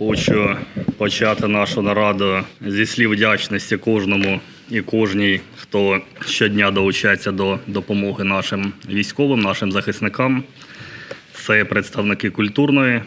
Хочу почати нашу нараду зі слів вдячності кожному і кожній, хто щодня долучається до допомоги нашим військовим, нашим захисникам. Це представники культурної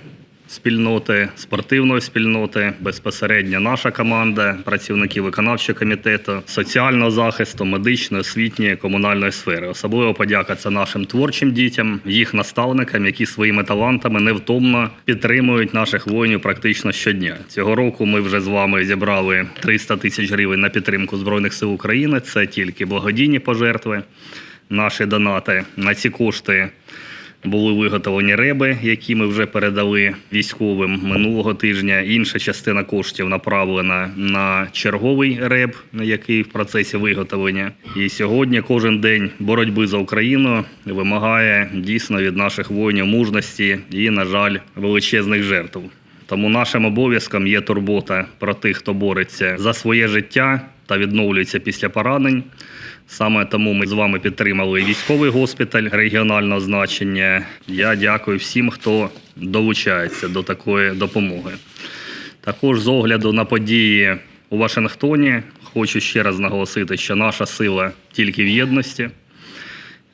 спільноти, спортивної спільноти, безпосередньо наша команда, працівники виконавчого комітету, соціального захисту, медичної, освітньої, комунальної сфери. Особливо подяка це нашим творчим дітям, їх наставникам, які своїми талантами невтомно підтримують наших воїнів практично щодня. Цього року ми вже з вами зібрали 300 тисяч гривень на підтримку збройних сил України. Це тільки благодійні пожертви, наші донати на ці кошти були виготовлені реби, які ми вже передали військовим минулого тижня. Інша частина коштів направлена на черговий реб, який в процесі виготовлення. І сьогодні кожен день боротьби за Україну вимагає дійсно від наших воїнів мужності і, на жаль, величезних жертв. Тому нашим обов'язком є турбота про тих, хто бореться за своє життя та відновлюється після поранень. Саме тому ми з вами підтримали військовий госпіталь регіонального значення. Я дякую всім, хто долучається до такої допомоги. Також з огляду на події у Вашингтоні хочу ще раз наголосити, що наша сила тільки в єдності.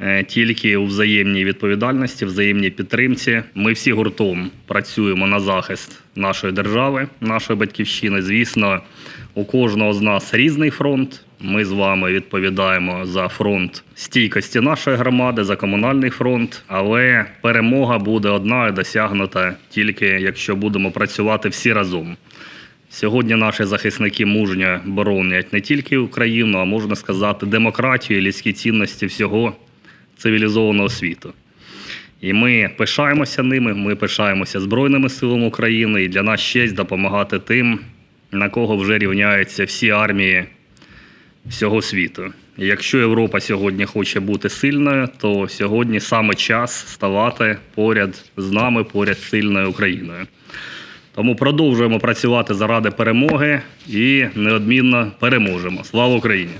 Е, Тільки у взаємній відповідальності, взаємній підтримці. Ми всі гуртом працюємо на захист нашої держави, нашої батьківщини. Звісно, у кожного з нас різний фронт. Ми з вами відповідаємо за фронт стійкості нашої громади, за комунальний фронт. Але перемога буде одна і досягнута тільки якщо будемо працювати всі разом. Сьогодні наші захисники мужньо боронять не тільки Україну, а можна сказати, демократію і людські цінності всього цивілізованого світу. І ми пишаємося ними, ми пишаємося Збройними силами України, і для нас честь допомагати тим, на кого вже рівняються всі армії всього світу. І якщо Європа сьогодні хоче бути сильною, то сьогодні саме час ставати поряд з нами, поряд з сильною Україною. Тому продовжуємо працювати заради перемоги і неодмінно переможемо. Слава Україні!